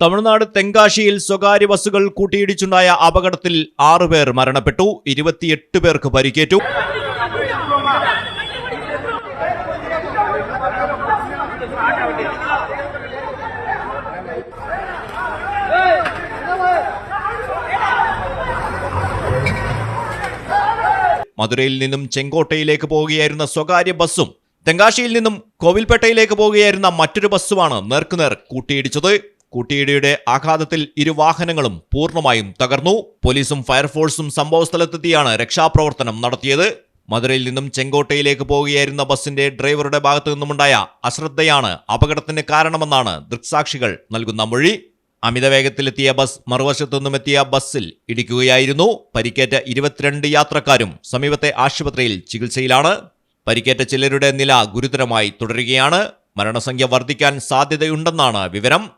തമിഴ്നാട് തെങ്കാശിയിൽ സ്വകാര്യ ബസ്സുകൾ കൂട്ടിയിടിച്ചുണ്ടായ അപകടത്തിൽ ആറുപേർ മരണപ്പെട്ടു ഇരുപത്തിയെട്ട് പേർക്ക് പരിക്കേറ്റു. മധുരയിൽ നിന്നും ചെങ്കോട്ടയിലേക്ക് പോവുകയായിരുന്ന സ്വകാര്യ ബസ്സും തെങ്കാശിയിൽ നിന്നും കോവിൽപേട്ടയിലേക്ക് പോവുകയായിരുന്ന മറ്റൊരു ബസ്സുമാണ് നേർക്കുനേർ കൂട്ടിയിടിച്ചത്. കൂട്ടിയിടിയുടെ ആഘാതത്തിൽ ഇരു വാഹനങ്ങളും പൂർണമായും തകർന്നു. പോലീസും ഫയർഫോഴ്സും സംഭവസ്ഥലത്തെത്തിയാണ് രക്ഷാപ്രവർത്തനം നടത്തിയത്. മധുരയിൽ നിന്നും ചെങ്കോട്ടയിലേക്ക് പോവുകയായിരുന്ന ബസിന്റെ ഡ്രൈവറുടെ ഭാഗത്തു നിന്നുമുണ്ടായ അശ്രദ്ധയാണ് അപകടത്തിന് കാരണമെന്നാണ് ദൃക്സാക്ഷികൾ നൽകുന്ന മൊഴി. അമിത വേഗത്തിലെത്തിയ ബസ് മറുവശത്തു നിന്നുമെത്തിയ ബസ്സിൽ ഇടിക്കുകയായിരുന്നു. പരിക്കേറ്റ ഇരുപത്തിരണ്ട് യാത്രക്കാരും സമീപത്തെ ആശുപത്രിയിൽ ചികിത്സയിലാണ്. പരിക്കേറ്റ ചിലരുടെ നില ഗുരുതരമായി തുടരുകയാണ്. മരണസംഖ്യ വർദ്ധിക്കാൻ സാധ്യതയുണ്ടെന്നാണ് വിവരം.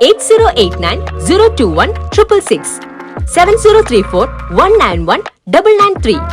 8089 021 triple six seven zero three four one nine one double nine three.